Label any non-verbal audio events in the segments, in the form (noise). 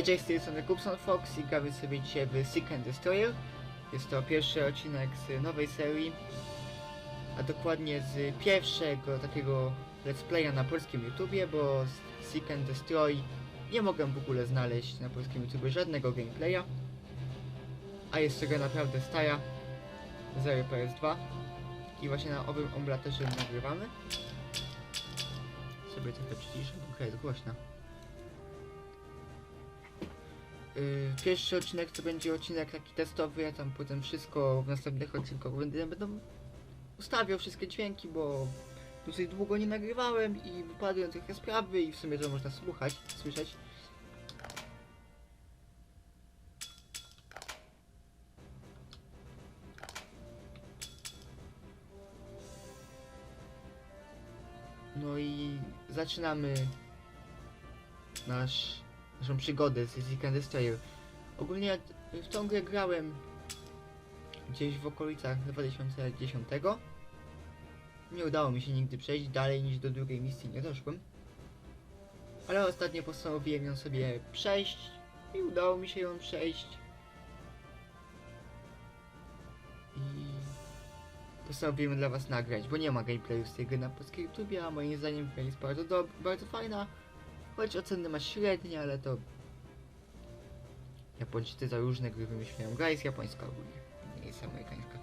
Tej strony Kupson Fox i gramy sobie dzisiaj w Seek and Destroyer. Jest to pierwszy odcinek z nowej serii, a dokładnie z pierwszego takiego let's playa na polskim YouTubie, bo Seek and Destroy nie mogę w ogóle znaleźć na polskim YouTubie żadnego gameplaya. A jest to naprawdę stara, z ery PS2 i właśnie na owym emulatorze nagrywamy. Sobie trochę przyciszę, gra jest głośna. Pierwszy odcinek to będzie odcinek taki testowy, ja tam potem wszystko w następnych odcinkach będę, będę ustawiał wszystkie dźwięki, bo dosyć długo nie nagrywałem i wypadły trochę sprawy i w sumie to można słuchać, słyszeć. No i zaczynamy nasz, naszą przygodę z Seek and Destroyer. Ogólnie ja w tą grę grałem gdzieś w okolicach 2010. Nie udało mi się nigdy przejść dalej niż do drugiej misji nie doszłem. Ale ostatnio postanowiłem ją sobie przejść i udało mi się ją przejść. I postanowiłem dla was nagrać, bo nie ma gameplayu z tej gry na polskiej YouTubie, a moim zdaniem jest bardzo, bardzo fajna. Choć oceny ma średnie, ale to... Japończycy za różne gry wymyślają. Gra jest japońska ogólnie, nie jest amerykańska.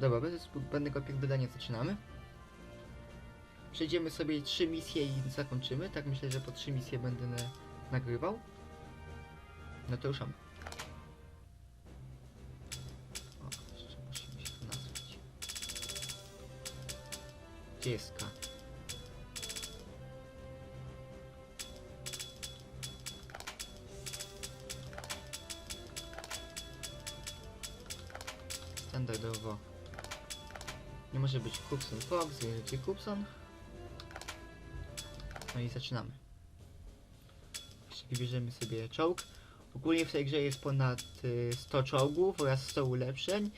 Dobra, bez zbędnego pierdolenia zaczynamy. Przejdziemy sobie trzy misje i zakończymy. Tak myślę, że po trzy misje będę na, nagrywał. No to ruszamy. O, jeszcze musimy się nazwać. Gdzie jest? Standardowo. Nie może być Kupson Fox, będzie Kupson. No i zaczynamy. Jeszcze bierzemy sobie czołg. Ogólnie w tej grze jest ponad y, 100 czołgów oraz 100 ulepszeń.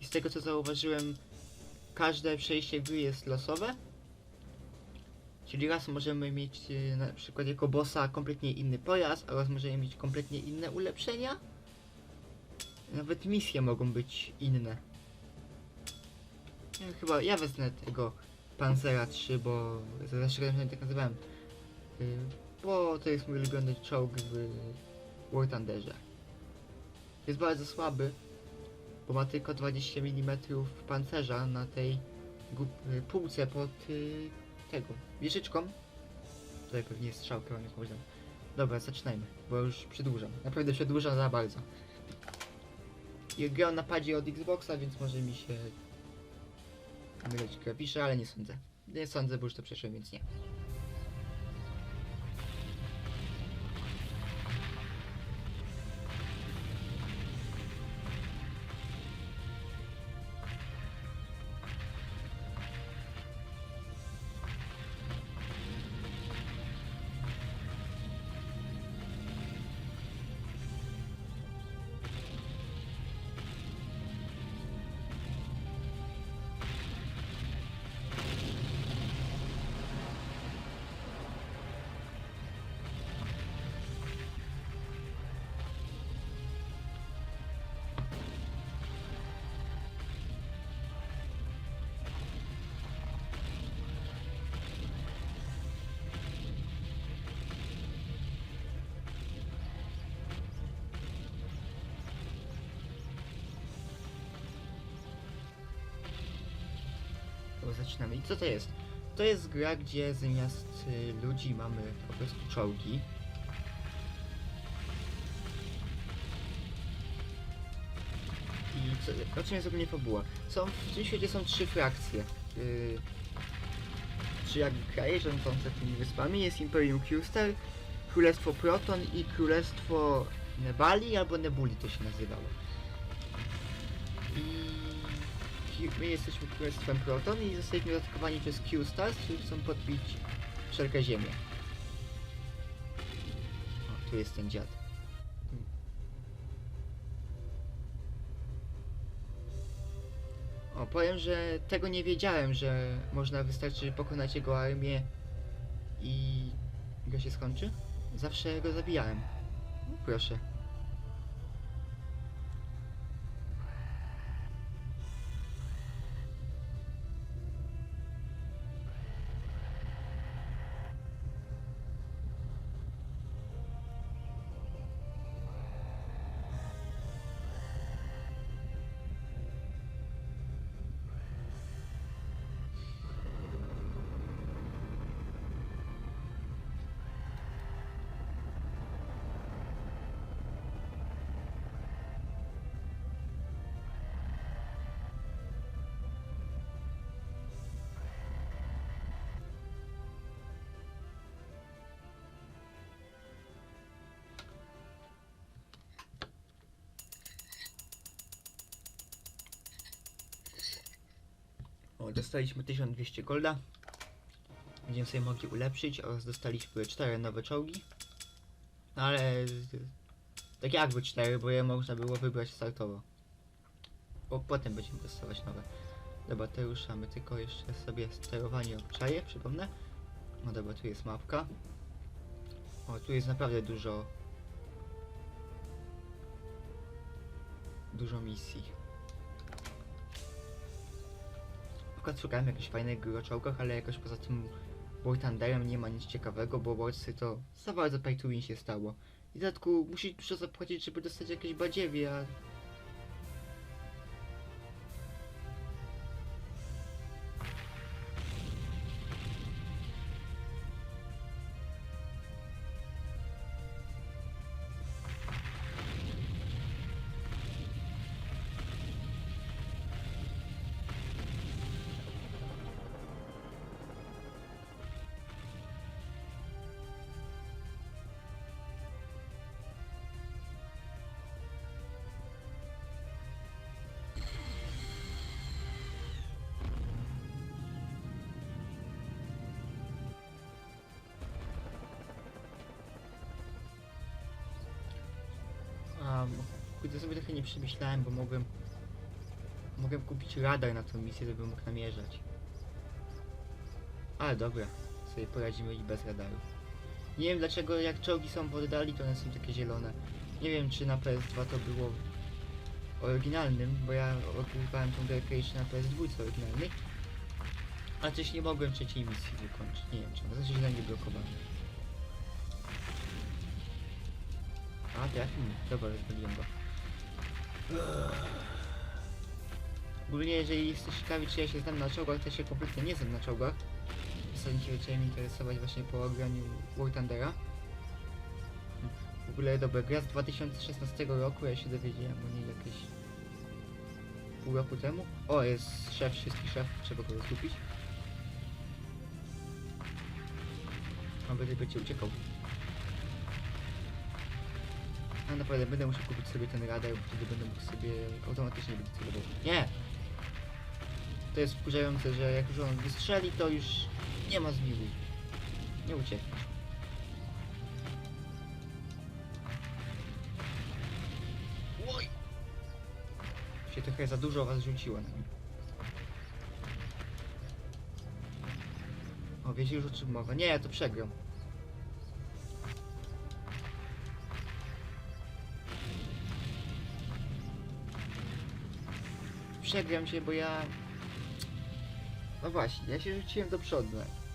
I z tego co zauważyłem, każde przejście gry jest losowe. Czyli raz możemy mieć y, na przykład jako bossa kompletnie inny pojazd, oraz możemy mieć kompletnie inne ulepszenia. Nawet misje mogą być inne. Ja chyba, ja wezmę tego Panzera 3, bo zawsze tak nazywałem. Y, Bo to jest mój ulubiony czołg w War Thunderze. Jest bardzo słaby, bo ma tylko 20 mm pancerza na tej y, półce pod y, tego wieżyczką. Tutaj pewnie jest strzałka, mam jakąś tam. Dobra, zaczynajmy, bo już przedłużam. Naprawdę przedłużam za bardzo. I grałem na padzie od Xboxa, więc może mi się myleć klawisze, ale nie sądzę. Nie sądzę, bo już to przeszłem, więc nie. Zaczynamy. I co to jest? To jest gra, gdzie zamiast y, ludzi mamy po prostu czołgi. I co, o czym jest ogólnie fabuła? Są, w tym świecie są trzy frakcje. Yy, trzy jakby kraje rządzące tymi wyspami. Jest Imperium Q-Star, Królestwo Proton i Królestwo Nebali albo Nebuli to się nazywało. My jesteśmy królestwem Proton i zostaliśmy zaatakowani przez Q-Stars, którzy chcą podbić wszelkie ziemię. O, tu jest ten dziad. O, powiem, że tego nie wiedziałem, że można wystarczy pokonać jego armię i go się skończy. Zawsze go zabijałem. Proszę. O, dostaliśmy 1200 golda. Będziemy sobie mogli ulepszyć oraz dostaliśmy 4 nowe czołgi. No ale... Tak jakby 4, bo je można było wybrać startowo. Bo potem będziemy testować nowe. Dobra, to ruszamy, tylko jeszcze sobie sterowanie obczaje, przypomnę. No dobra, tu jest mapka. O, tu jest naprawdę dużo... Dużo misji. Przykład szukałem jakichś fajnych czołgach, ale jakoś poza tym War Thunderem nie ma nic ciekawego, bo Warsy to za bardzo pay to win się stało. I w dodatku musisz dużo zapłacić, żeby dostać jakieś badziewie, a... kurde, sobie trochę nie przemyślałem, bo mogłem... Mogłem kupić radar na tą misję, żeby mógł namierzać. Ale dobra, sobie poradzimy i bez radaru. Nie wiem dlaczego jak czołgi są w oddali, to one są takie zielone. Nie wiem czy na PS2 to było oryginalnym, bo ja odgrywałem tą gierkę jeszcze na PS2 oryginalnej. Ale też nie mogłem trzeciej misji wykończyć. Nie wiem czemu, znaczy źle nie blokowałem. A, tak? Hmm, dobra, rozpaliłem go. Ogólnie jeżeli jesteś ciekawi czy ja się znam na czołgach, to się kompletnie nie znam na czołgach. Zasadniczo zacząłem interesować właśnie po ograniu War Thundera. W ogóle dobra, gra z 2016 roku, ja się dowiedziałem o niej jakieś pół roku temu. O, jest szef wszystkich szefów, trzeba go. On będzie, będzie uciekał. A naprawdę będę musiał kupić sobie ten radar, bo wtedy będę mógł sobie automatycznie być celował. Nie! To jest wkurzające, że jak już on wystrzeli, to już nie ma zmiłuj. Nie uciekniesz. Oj! Się trochę za dużo was rzuciło na mnie. O, wiecie już o czym mowa. Nie, to przegram. Przegram się, bo ja... No właśnie, ja się rzuciłem do przodu,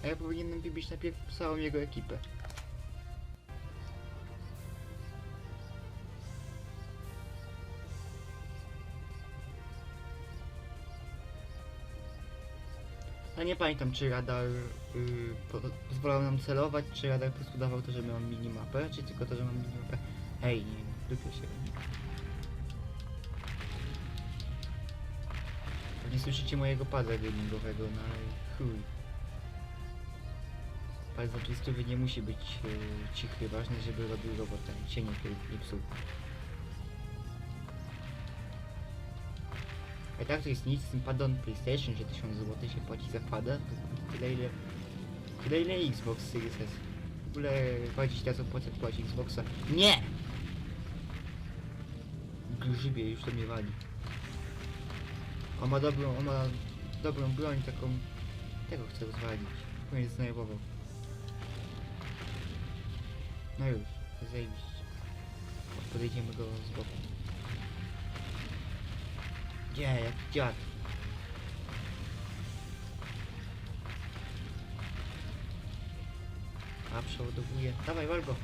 a ja powinienem wybić najpierw całą jego ekipę. Ja nie pamiętam, czy radar yy, po, pozwalał nam celować, czy radar po prostu dawał to, że mam minimapę, czy tylko to, że mam minimapę. Hej, nie, dupie się. Nie słyszycie mojego pada gamingowego, no ale chuj. Pad za twistówy nie musi być e, cichy, ważne, żeby robił robotę, cienie nie psuł. A tak to jest nic z tym padem PlayStation, że 1000 zł się płaci za pada, tyle ile... Tyle ile Xbox Series S. W ogóle 20 co płacę płaci Xboxa. Nie! Grzybie już to mnie wali. On ma dobrą, on ma dobrą broń, taką... Tego chcę rozwalić. On jest znajmował. No już, zajebiście. podejdziemy go z boku. Gdzie, jak dziad? A, przeładowuje. Dawaj, wal go.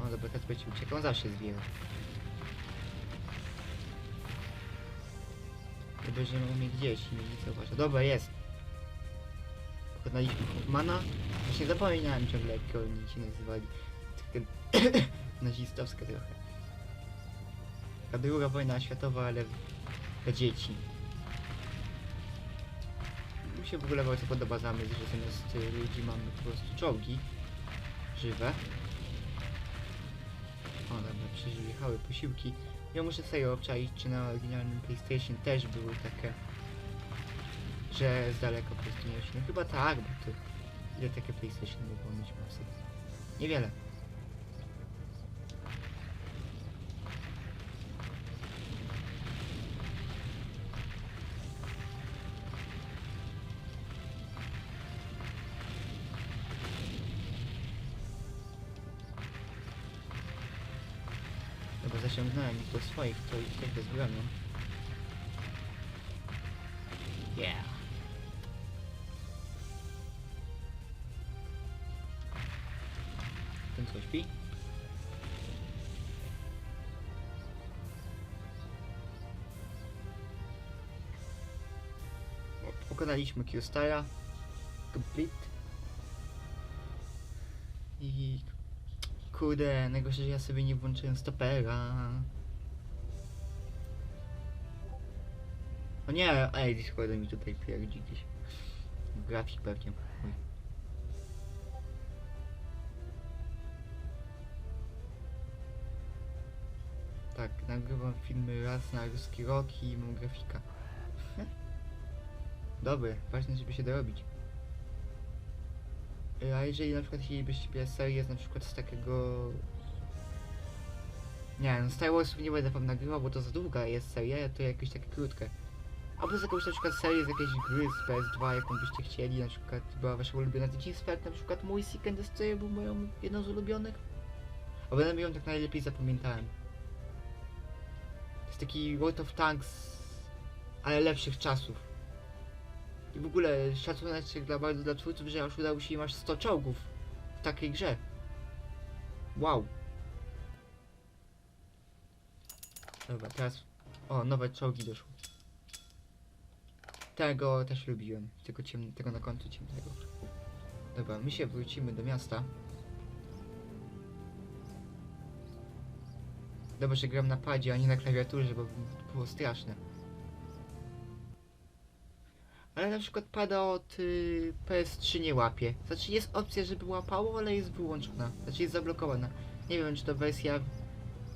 O, dobra, Kacper ci uciekł. On zawsze zbiera. Chyba, że umie gdzieś i nie zauważa. Dobra, jest. Pokonaliśmy Hoffmana. Właśnie zapominałem ciągle, jak oni się nazywali. Taka (coughs) nazistowska trochę. Ta druga wojna światowa, ale dla dzieci. Mi się w ogóle bardzo podoba zamysł, że zamiast ludzi mamy po prostu czołgi żywe. O, dobra, przyjechały posiłki. Ja muszę sobie obczaić, czy na oryginalnym PlayStation też były takie, że z daleka po prostu nie No chyba tak, bo to ile takie PlayStation mogło mieć mapsy? Niewiele. Zasiągnąłem ich do swoich, to ich tak bezbronią. Yeah. Ten co śpi? Pokonaliśmy Q-Stara. Complete. I Kurde, najgorsze, że ja sobie nie włączyłem stopera. O nie, ej, Discord mi tutaj pierdzi gdzieś. Grafik pewnie. Tak, nagrywam filmy raz na ruski rok i mam grafika. (laughs) Dobre, ważne, żeby się dorobić. A jeżeli na przykład chcielibyście serię na przykład z takiego... Nie no, Star Warsów nie będę wam nagrywał, bo to za długa jest seria, to jakieś takie krótkie. Albo z jakąś na przykład serię z jakiejś gry z PS2, jaką byście chcieli, na przykład była wasza ulubiona jak na przykład mój Seek and Destroy był moją jedną z ulubionych. A będę ją tak najlepiej zapamiętałem. To jest taki World of Tanks, ale lepszych czasów. I w ogóle szacunek dla bardzo dla twórców, że aż udało się aż 100 czołgów w takiej grze. Wow. Dobra, teraz... O, nowe czołgi doszły. Tego też lubiłem, tego, ciem... tego na końcu ciemnego. Dobra, my się wrócimy do miasta. Dobrze, że gram na padzie, a nie na klawiaturze, bo było straszne. Ale na przykład pada od y, PS3 nie łapie. Znaczy jest opcja, żeby łapało, ale jest wyłączona. Znaczy jest zablokowana. Nie wiem, czy to wersja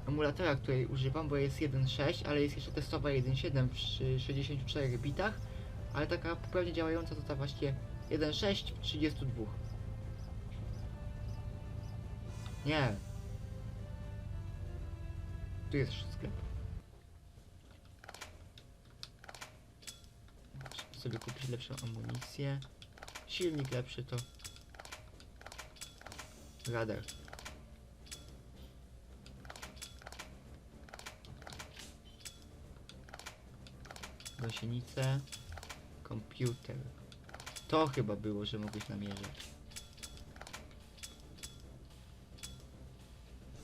emulatora, której używam, bo jest 1.6, ale jest jeszcze testowa 1.7 przy 64 bitach. Ale taka poprawnie działająca to ta właśnie 1.6 w 32. Nie. Tu jest sklep. Sobie kupić lepszą amunicję. Silnik lepszy to radar. Gąsienice, komputer. To chyba było, że mogłeś namierzać.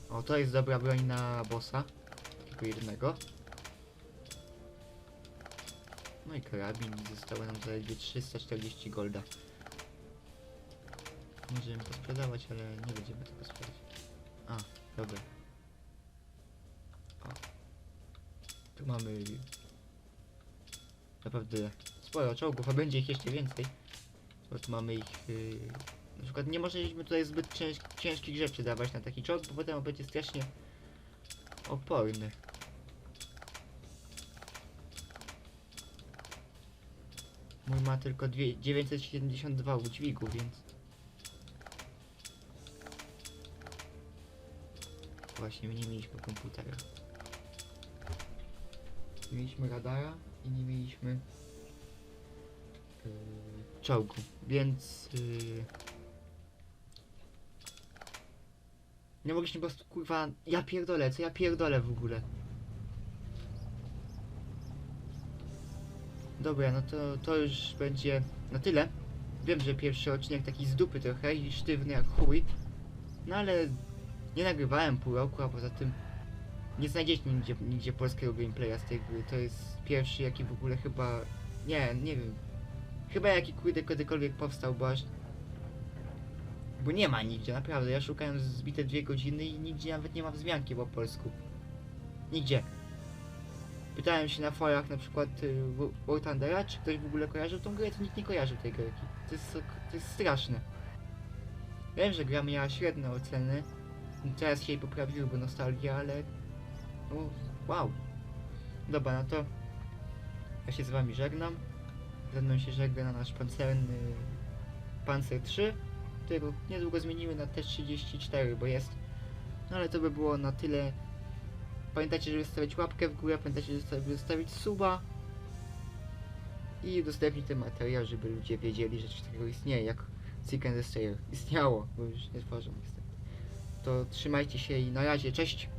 O, to jest dobra broń na bossa. Tylko jednego. I karabin i zostało nam zaledwie 340 golda. Możemy to sprzedawać, ale nie będziemy tego sprzedać. A, dobra. O. Tu mamy naprawdę sporo czołgów, a będzie ich jeszcze więcej. Bo tu mamy ich... Yy, na przykład nie możemy tutaj zbyt cięż ciężkich rzeczy dawać na taki czołg, bo potem on będzie strasznie oporny. Mój ma tylko dwie, 972 udźwigu, więc... Właśnie, my nie mieliśmy komputera. Mieliśmy radara i nie mieliśmy yy, czołgu, więc yy, Nie mogliśmy po prostu, kurwa, ja pierdolę, co ja pierdolę w ogóle. Dobra, no to, to już będzie na tyle. Wiem, że pierwszy odcinek taki z dupy trochę i sztywny jak chuj. No ale nie nagrywałem pół roku, a poza tym nie znajdziecie nigdzie, nigdzie polskiego gameplaya z tej gry. To jest pierwszy jaki w ogóle chyba... Nie, nie wiem. Chyba jaki kurde kiedykolwiek powstał, bo aż... Bo nie ma nigdzie, naprawdę. Ja szukałem zbite dwie godziny i nigdzie nawet nie ma wzmianki po polsku. Nigdzie. Pytałem się na forach na przykład y, War Thundera, czy ktoś w ogóle kojarzył tą grę, to nikt nie kojarzył tej gry. To jest, to jest straszne. Wiem, że gra miała średnie oceny. Teraz jej poprawiły, bo nostalgia, ale... O, wow. Dobra, no to... Ja się z wami żegnam. Ze mną się żegna nasz pancerny... Panzer 3, którego niedługo zmienimy na T34, bo jest... No ale to by było na tyle. Pamiętajcie, żeby zostawić łapkę w górę, pamiętajcie, żeby zostawić suba i udostępnić ten materiał, żeby ludzie wiedzieli, że coś takiego istnieje, jak Seek and. Istniało, bo już nie tworzą niestety. To trzymajcie się i na razie, cześć!